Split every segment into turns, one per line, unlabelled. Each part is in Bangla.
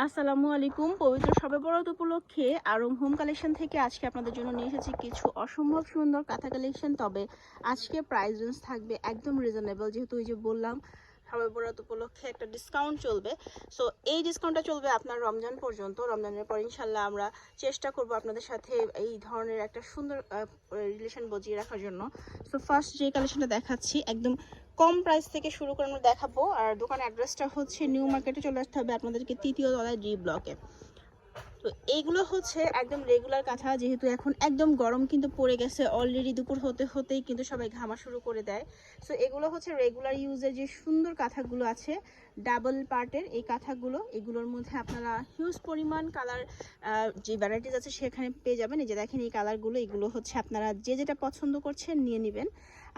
আসসালামু আলাইকুম। পবিত্র সবে উপলক্ষে আরম হোম কালেকশন থেকে আজকে আপনাদের জন্য নিয়ে এসেছি কিছু অসম্ভব সুন্দর কাঁথা কালেকশন। তবে আজকে প্রাইস রেঞ্জ থাকবে একদম রিজনেবল যেহেতু ওই যে বললাম সবে বরাত উপলক্ষে একটা ডিসকাউন্ট চলবে। সো এই ডিসকাউন্টটা চলবে আপনার রমজান পর্যন্ত। রমজানের পর ইনশাল্লাহ আমরা চেষ্টা করব আপনাদের সাথে এই ধরনের একটা সুন্দর রিলেশন বজিয়ে রাখার জন্য। সো ফার্স্ট যে কালেকশনটা দেখাচ্ছি, একদম কম প্রাইস থেকে শুরু করে আমরা দেখাবো। আর দোকান অ্যাড্রেসটা হচ্ছে নিউ মার্কেটে চলে আসতে হবে আপনাদেরকে তৃতীয় তলায় ডি ব্লকে তো এইগুলো হচ্ছে একদম রেগুলার কাঁথা, যেহেতু এখন একদম গরম কিন্তু পড়ে গেছে অলরেডি দুপুর হতে হতেই কিন্তু সবাই ঘামা শুরু করে দেয়। সো এগুলো হচ্ছে রেগুলার ইউজের যে সুন্দর কাঁথাগুলো আছে। ডাবল পার্টের এই কাঁথাগুলো এগুলোর মধ্যে আপনারা হিউজ পরিমাণ কালার যে ভ্যারাইটিস আছে সেখানে পেয়ে যাবেন। এই যে দেখেন এই কালারগুলো এগুলো হচ্ছে আপনারা যে যেটা পছন্দ করছেন নিয়ে নেবেন।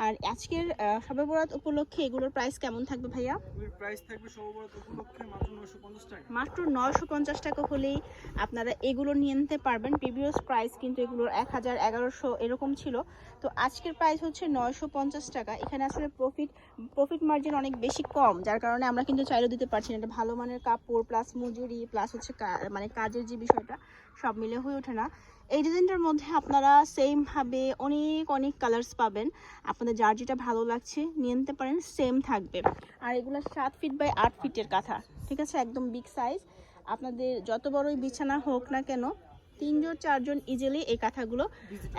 আর আজকের সবে বরাত উপলক্ষে এগুলোর প্রাইস কেমন থাকবে ভাইয়া?
প্রাইস থাকবে সর্ববৃহৎ উপলক্ষে মাত্র নশো পঞ্চাশ টাকা।
মাত্র নয়শো পঞ্চাশ টাকা হলেই আপনারা এগুলো নিয়ে নিতে পারবেন। প্রিভিয়াস প্রাইস কিন্তু এগুলোর এক হাজার এগারোশো এরকম ছিল। তো আজকের প্রাইস হচ্ছে নয়শো পঞ্চাশ টাকা। এখানে আসলে প্রফিট প্রফিট মার্জিন অনেক বেশি কম যার কারণে আমরা কিন্তু চাইলেও দিতে পারছি না এটা ভালো মানের কাপড় প্লাস মজুরি প্লাস হচ্ছে মানে কাজের যে বিষয়টা, সব মিলে হয়ে ওঠে না। এই ডিজাইনটার মধ্যে আপনারা সেমভাবে অনেক অনেক কালার্স পাবেন। আপনাদের যার যেটা ভালো লাগছে নিয়ে নিতে পারেন সেম থাকবে। আর এগুলো সাত ফিট বাই আট ফিটের কাঁথা, ঠিক আছে? একদম বিগ সাইজ আপনাদের যত বড়ই বিছানা হোক না কেন তিনজন চারজন ইজিলি এই কাঁথাগুলো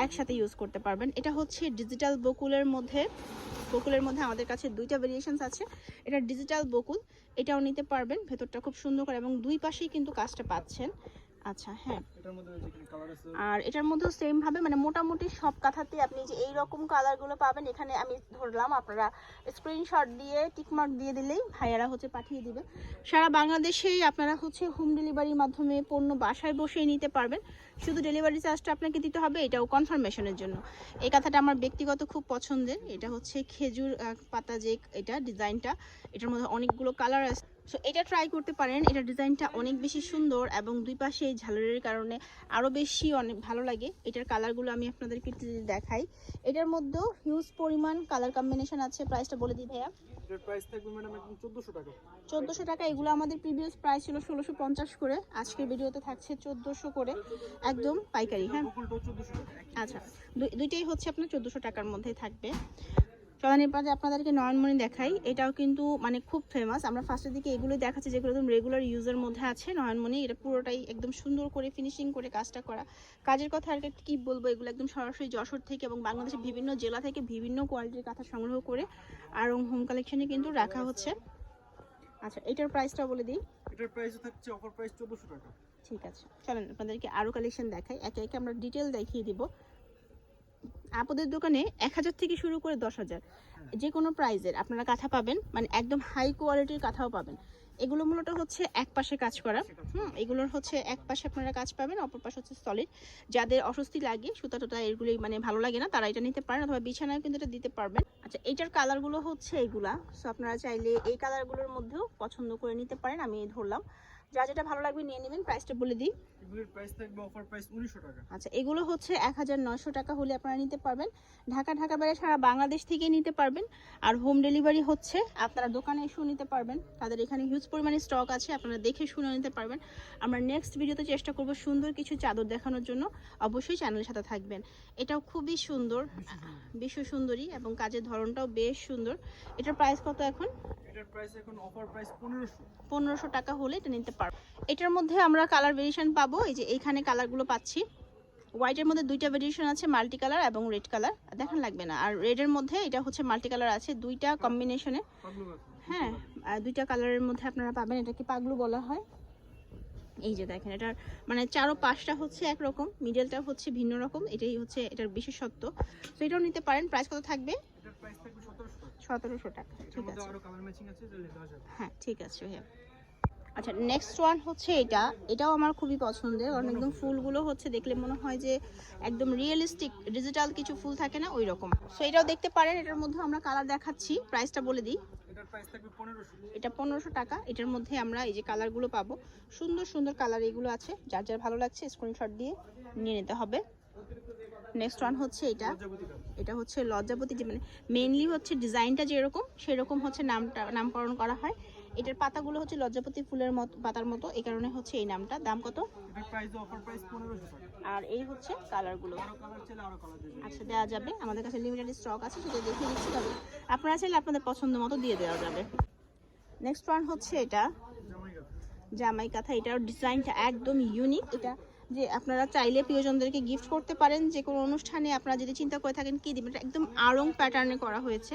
একসাথে ইউজ করতে পারবেন। এটা হচ্ছে ডিজিটাল বকুলের মধ্যে বকুলের মধ্যে আমাদের কাছে দুইটা ভেরিয়েশনস আছে। এটা ডিজিটাল বকুল এটাও নিতে পারবেন ভেতরটা খুব সুন্দর করে এবং দুই পাশেই কিন্তু কাজটা পাচ্ছেন। আচ্ছা হ্যাঁ।
এটার মধ্যে কালার আছে
আর এটার মধ্যেও সেম ভাবে মানে মোটামুটি সব কাঁথাতে আপনি যে এই রকম কালারগুলো পাবেন এখানে আমি ধরলাম আপনারা স্ক্রিনশট দিয়ে টিকমার্ক দিয়ে দিলেই ভাইয়ারা হচ্ছে পাঠিয়ে দিবে। সারা বাংলাদেশেই আপনারা হচ্ছে হোম ডেলিভারির মাধ্যমে পণ্য বাসায় বসেই নিতে পারবেন। শুধু ডেলিভারি চার্জটা আপনাকে দিতে হবে এটাও কনফার্মেশনের জন্য। এই কথাটা আমার ব্যক্তিগত খুব পছন্দের। এটা হচ্ছে খেজুর পাতা যে এটা ডিজাইনটা এটার মধ্যে অনেকগুলো কালার আছে। সো এটা ট্রাই করতে পারেন। এটা ডিজাইনটা অনেক বেশি সুন্দর এবং দুই পাশে এই ঝালরের কারণে আরও বেশি অনেক ভালো লাগে। এটার কালারগুলো আমি আপনাদেরকে দেখাই। এটার মধ্যেও হিউজ পরিমাণ কালার কম্বিনেশন আছে। প্রাইসটা বলে দিই ভাইয়া।
এটার প্রাইস থাকবে ম্যাডাম একদম চোদ্দোশো টাকা।
এগুলো আমাদের প্রিভিয়াস প্রাইস ছিল ষোলোশো পঞ্চাশ করে। আজকের ভিডিওতে থাকছে চোদ্দোশো করে। একদম পাইকারি হ্যাঁ? আচ্ছা। দুই- দুইটাই হচ্ছে আপনার চোদ্দোশো টাকার মধ্যে থাকবে। চলেন এরপর যে আপনাদেরকে নয়নমণি দেখাই। এটাও কিন্তু মানে খুব ফেমাস আমরা ফার্স্টের দিকে এগুলো দেখাচ্ছি যেগুলো একদম রেগুলার ইউজের মধ্যে আছে নয়নমণি। এটা পুরোটাই একদম সুন্দর করে ফিনিশিং করে কাজটা করা। কাজের কথা আর কি বলব এগুলো একদম সরাসরি যশোর থেকে এবং বাংলাদেশের বিভিন্ন জেলা থেকে বিভিন্ন কোয়ালিটির কাঁথা সংগ্রহ করে আর হোম কালেকশনে কিন্তু রাখা হচ্ছে। আচ্ছা এটার প্রাইসটা বলে দিই।
এটার প্রাইস থাকছে অফার প্রাইস চোদ্দোশো টাকা।
ঠিক আছে। চলেন আপনাদেরকে আরও কালেকশন দেখাই। একে একে আমরা ডিটেল দেখিয়ে দিব। আপনাদের দোকানে এক হাজার থেকে শুরু করে দশ হাজার। যে কোনো প্রাইজের আপনারা কাঁথা পাবেন মানে একদম হাই কোয়ালিটির কাঁথাও পাবেন। এগুলো মূলত হচ্ছে এক পাশে কাজ করা। হুম এগুলোর হচ্ছে এক পাশে আপনারা কাজ পাবেন অপর পাশে হচ্ছে সলিড যাদের অস্বস্তি লাগে সুতা টুতা এগুলি মানে ভালো লাগে না তারা এটা নিতে পারেন অথবা বিছানায় কিন্তু এটা দিতে পারবেন। আচ্ছা এইটার কালারগুলো হচ্ছে এইগুলা সো আপনারা চাইলে এই কালারগুলোর মধ্যেও পছন্দ করে নিতে পারেন আমি ধরলাম। যা যেটা ভালো লাগবে নিয়ে নেবেন প্রাইসটা বলে দিই।
এগুলির প্রাইস থাকবে অফার প্রাইস উনিশশো টাকা।
আচ্ছা এগুলো হচ্ছে এক হাজার নয়শো টাকা হলে আপনারা নিতে পারবেন। ঢাকা ঢাকা বাইরে সারা বাংলাদেশ থেকেই নিতে পারবেন। আর হোম ডেলিভারি হচ্ছে আপনারা দোকানে এসেও নিতে পারবেন। তাদের এখানে হিউজ পরিমাণে স্টক আছে আপনারা দেখে শুনে নিতে পারবেন। আমরা নেক্সট ভিডিওতে চেষ্টা করব সুন্দর কিছু চাদর দেখানোর জন্য। অবশ্যই চ্যানেলের সাথে থাকবেন। এটাও খুবই সুন্দর বিশ্ব সুন্দরী এবং কাজের ধরনটাও বেশ সুন্দর। এটার প্রাইস কত এখন?
এটার প্রাইস এখন অফার প্রাইস পনেরোশো।
পনেরোশো টাকা হলে এটা নিতে পারব। এটার মধ্যে আমরা কালার ভেরিয়েশন পাবো এই যে এইখানে কালারগুলো পাচ্ছি। হোয়াইটের মধ্যে দুইটা ভেরিয়েশন আছে মাল্টি কালার এবং রেড কালার দেখান লাগবে না। আর রেডের মধ্যে এটা হচ্ছে মাল্টি কালার আছে দুইটা কম্বিনেশনে হ্যাঁ আর দুইটা কালারের মধ্যে আপনারা পাবেন এটাকে পাগলু বলা হয়। এই যে দেখেন এটার মানে চারো পাঁচটা হচ্ছে একরকম মিডলটা হচ্ছে ভিন্ন রকম এটাই হচ্ছে এটার বিশেষত্ব। তো এটাও নিতে পারেন প্রাইস কত থাকবে?
সতেরোশো। টাকা
ঠিক আছে। হ্যাঁ ঠিক আছে ভাইয়া। আচ্ছা নেক্সট ওয়ান হচ্ছে এটা। এটাও আমার খুবই পছন্দের। কারণ একদম ফুলগুলো হচ্ছে দেখলে মনে হয় যে একদম রিয়েলিস্টিক ডিজিটাল কিছু ফুল থাকে না ওই রকম সো এটাও দেখতে পারেন এটার মধ্যে আমরা কালার দেখাচ্ছি। প্রাইসটা বলে দিই। এটা পনেরোশো টাকা। এটার মধ্যে আমরা এই যে কালারগুলো পাবো। সুন্দর সুন্দর কালার এগুলো আছে। যার যার ভালো লাগছে স্ক্রিনশট দিয়ে নিয়ে নিতে হবে। নেক্সট ওয়ান হচ্ছে এটা। এটা হচ্ছে লজ্জাপতি যে মানে মেনলি হচ্ছে ডিজাইনটা যেরকম সেরকম হচ্ছে নামটা নামকরণ করা হয়। এটার পাতাগুলো হচ্ছে লজ্জাপতি ফুলের মতো পাতার মতো। এই কারণে হচ্ছে এই নামটা। দাম কত? আর এই হচ্ছে কালারগুলো আচ্ছা দেওয়া যাবে। আমাদের কাছে লিমিটেড স্টক আছে সেটা দেখিয়ে দিচ্ছি তবে আপনারা চাইলে আপনাদের পছন্দ মতো দিয়ে দেওয়া যাবে। নেক্সট ওয়ান হচ্ছে এটা।
জামাই
কাঁথা এটার ডিজাইনটা একদম ইউনিক এটা যে আপনারা চাইলে প্রিয়জনদেরকে গিফট করতে পারেন যে কোনো অনুষ্ঠানে আপনারা যদি চিন্তা করে থাকেন কি দিবেন এটা একদম আড়ং প্যাটার্নে করা হয়েছে।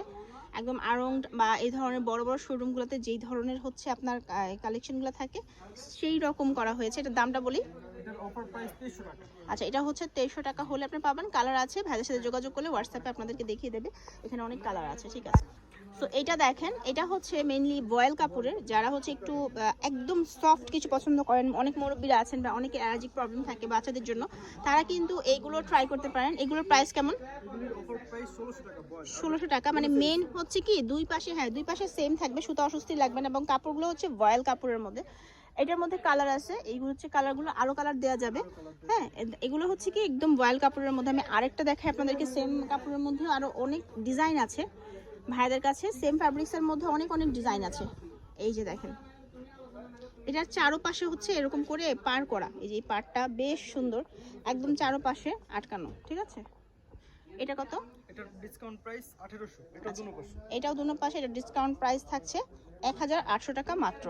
একদম আড়ং বা এই ধরনের বড় বড় শোরুমগুলোতে যেই ধরনের হচ্ছে আপনার কালেকশনগুলো থাকে সেই রকম করা হয়েছে। এটার দামটা বলি? আচ্ছা এটা হচ্ছে তেইশশো টাকা হলে আপনি পাবেন। কালার আছে ভাইদের সাথে যোগাযোগ করলে হোয়াটসঅ্যাপে আপনাদেরকে দেখিয়ে দেবে। এখানে অনেক কালার আছে ঠিক আছে? তো এটা দেখেন, এটা হচ্ছে মেনলি বয়েল কাপড়ের যারা হচ্ছে একটু একদম সফট কিছু পছন্দ করেন। অনেক মুরব্বীরা আছেন বা অনেকে অ্যালার্জিক প্রবলেম থাকে বাচ্চাদের জন্য। তারা কিন্তু এইগুলো ট্রাই করতে পারেন। এগুলোর প্রাইস কেমন?
ষোলোশো টাকা।
মানে মেন হচ্ছে কি, দুই পাশে হ্যাঁ দুই পাশে সেম থাকবে, সুতো অস্বস্তি লাগবে না। এবং কাপড়গুলো হচ্ছে ভয়েল কাপড়ের মধ্যে। এটার মধ্যে কালার আছে। এইগুলো হচ্ছে কালারগুলো আরও কালার দেওয়া যাবে। হ্যাঁ এগুলো হচ্ছে কি একদম ভয়েল কাপড়ের মধ্যে। আমি আরেকটা দেখাই আপনাদেরকে। সেম কাপড়ের মধ্যে আরও অনেক ডিজাইন আছে। ভাইদের কাছে সেম ফ্যাব্রিক্সের মধ্যে অনেক অনেক ডিজাইন আছে। এই যে দেখেন। এটার চারোপাশে হচ্ছে এরকম করে পার করা। এই যে এই পারটা বেশ সুন্দর একদম চারোপাশে আটকানো ঠিক আছে? এটা কত?
এটার ডিসকাউন্ট প্রাইস আঠেরোশো এটা দুনো পাশে।
এটাও দুনো পাশে এটা ডিসকাউন্ট প্রাইস থাকছে এক হাজার আটশো টাকা মাত্র।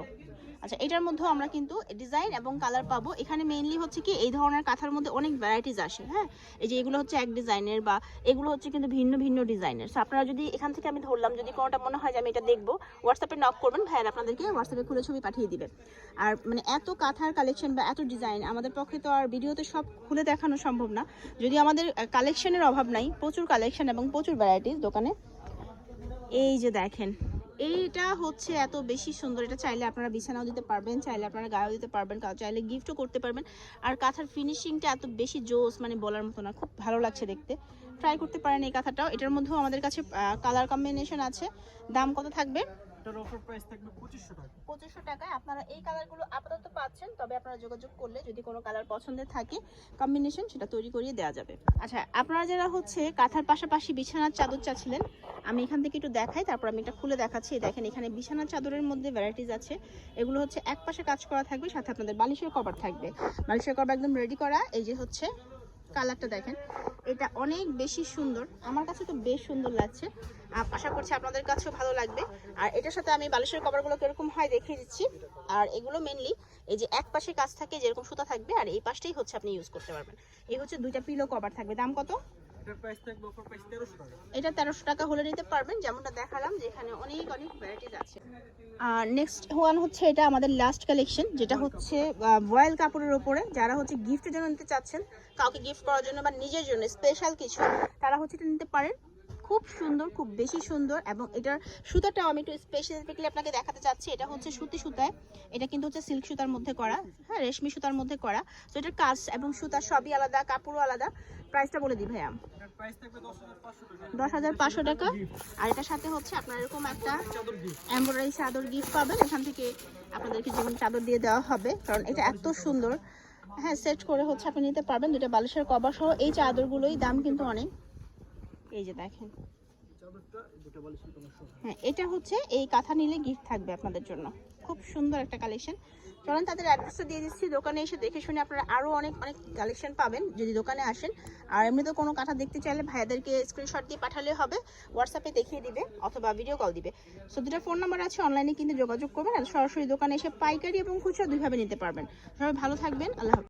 আচ্ছা এটার মধ্যেও আমরা কিন্তু ডিজাইন এবং কালার পাবো। এখানে মেইনলি হচ্ছে কি, এই ধরনের কাঁথার মধ্যে অনেক ভ্যারাইটিস আসে হ্যাঁ? এই যে এগুলো হচ্ছে এক ডিজাইনের বা এগুলো হচ্ছে কিন্তু ভিন্ন ভিন্ন ডিজাইনের সো আপনারা যদি এখান থেকে আমি ধরলাম, যদি কোনোটা মনে হয় যে আমি এটা দেখব হোয়াটসঅ্যাপে নক করবেন, ভাইয়ার আপনাদেরকে হোয়াটসঅ্যাপে খুলে ছবি পাঠিয়ে দিবে আর মানে এত কাঁথার কালেকশন বা এত ডিজাইন আমাদের পক্ষে তো আর ভিডিওতে সব খুলে দেখানো সম্ভব না। যদি আমাদের কালেকশনের অভাব নাই, প্রচুর কালেকশন এবং প্রচুর ভ্যারাইটিস দোকানে। এই যে দেখেন এইটা হচ্ছে এত বেশি সুন্দর। এটা চাইলে আপনারা বিছানাও দিতে পারবেন, চাইলে আপনারা গায়েও দিতে পারবেন চাইলে গিফটও করতে পারবেন। আর কাঁথার ফিনিশিংটা এত বেশি জোস মানে বলার মতো না, খুব ভালো লাগছে দেখতে। ট্রাই করতে পারেন এই কাঁথাটাও। এটার মধ্যেও আমাদের কাছে কালার কম্বিনেশন আছে। দাম কত থাকবে? টাকায় আপনারা এই কালারগুলো আপাতত পাচ্ছেন, তবে আপনারা যোগাযোগ করলে যদি কোনো কালার পছন্দের থাকে কম্বিনেশন সেটা তৈরি করিয়ে দেওয়া যাবে। আচ্ছা আপনারা যারা হচ্ছে কাঁথার পাশাপাশি বিছানার চাদর চাচ্ছিলেন, আমি এখান থেকে একটু দেখাই, তারপর আমি এটা খুলে দেখাচ্ছি। দেখেন, এখানে বিছানার চাদরের মধ্যে ভ্যারাইটিস আছে। এগুলো হচ্ছে এক পাশে কাজ করা থাকবে, সাথে আপনাদের বালিশের কভার থাকবে। বালিশের কভার একদম রেডি করা, এই যে হচ্ছে কালারটা দেখেন। এটা অনেক বেশি সুন্দর। আমার কাছে তো বেশ সুন্দর লাগছে। আশা করছি আপনাদের কাছেও ভালো লাগবে। আর এটার সাথে আমি বালিশের কভারগুলো কীরকম হয় দেখিয়ে দিচ্ছি। আর এগুলো মেনলি এই যে এক পাশে কাজ থাকে, যেরকম সুতা থাকবে, আর এই পাশটাই হচ্ছে আপনি ইউজ করতে পারবেন। এই হচ্ছে দুইটা পিলো কভার থাকবে। দাম কত? এটা তেরোশো টাকা হলে নিতে পারবেন, যেমনটা দেখালাম যে এখানে অনেক অনেক ভ্যারাইটিস আছে। আর নেক্সট ওয়ান হচ্ছে এটা আমাদের লাস্ট কালেকশন যেটা হচ্ছে ভয়েল কাপড়ের ওপরে। যারা হচ্ছে গিফটের জন্য নিতে চাচ্ছেন, কাউকে গিফট করার জন্য বা নিজের জন্য স্পেশাল কিছু, তারা হচ্ছে এটা নিতে পারেন। খুব সুন্দর, খুব বেশি সুন্দর এবং এটার সুতাটাও আমি একটু স্পেসিফিকলি আপনাকে দেখাতে চাচ্ছি। এটা হচ্ছে সুতি সুতায়, এটা কিন্তু হচ্ছে সিল্ক সুতার মধ্যে করা হ্যাঁ রেশমি সুতার মধ্যে করা। তো এটার কাজ এবং সুতা সবই আলাদা, কাপড়ও আলাদা। প্রাইসটা বলে দিই ভাইয়া।
দশ হাজার পাঁচশো টাকা।
আর এটার সাথে হচ্ছে আপনার এরকম একটা এমব্রয়ডারি চাদর গিফট পাবেন। এখান থেকে আপনাদেরকে যেমন চাদর দিয়ে দেওয়া হবে, কারণ এটা এত সুন্দর। হ্যাঁ সেট করে হচ্ছে আপনি নিতে পারবেন দুটো বালিশের কভার সহ। এই চাদরগুলোই দাম কিন্তু অনেক। এই যে দেখেন। হ্যাঁ এটা হচ্ছে এই কাঁথা নিলে গিফট থাকবে আপনাদের জন্য। খুব সুন্দর একটা কালেকশন চলেন তাদের অ্যাড্রেসটা দিয়ে দিচ্ছি, দোকানে এসে দেখে শুনে আপনারা আরও অনেক অনেক কালেকশন পাবেন যদি দোকানে আসেন। আর এমনিতেও কোনো কাঁথা দেখতে চাইলে ভাইয়াদেরকে স্ক্রিনশট দিয়ে পাঠালে হবে হোয়াটসঅ্যাপে দেখিয়ে দিবে অথবা ভিডিও কল দিবে। সো দুটা ফোন নাম্বার আছে অনলাইনে কিন্তু যোগাযোগ করবেন আর সরাসরি দোকানে এসে পাইকারি এবং খুচরা দুইভাবে নিতে পারবেন। সবাই ভালো থাকবেন, আল্লাহ।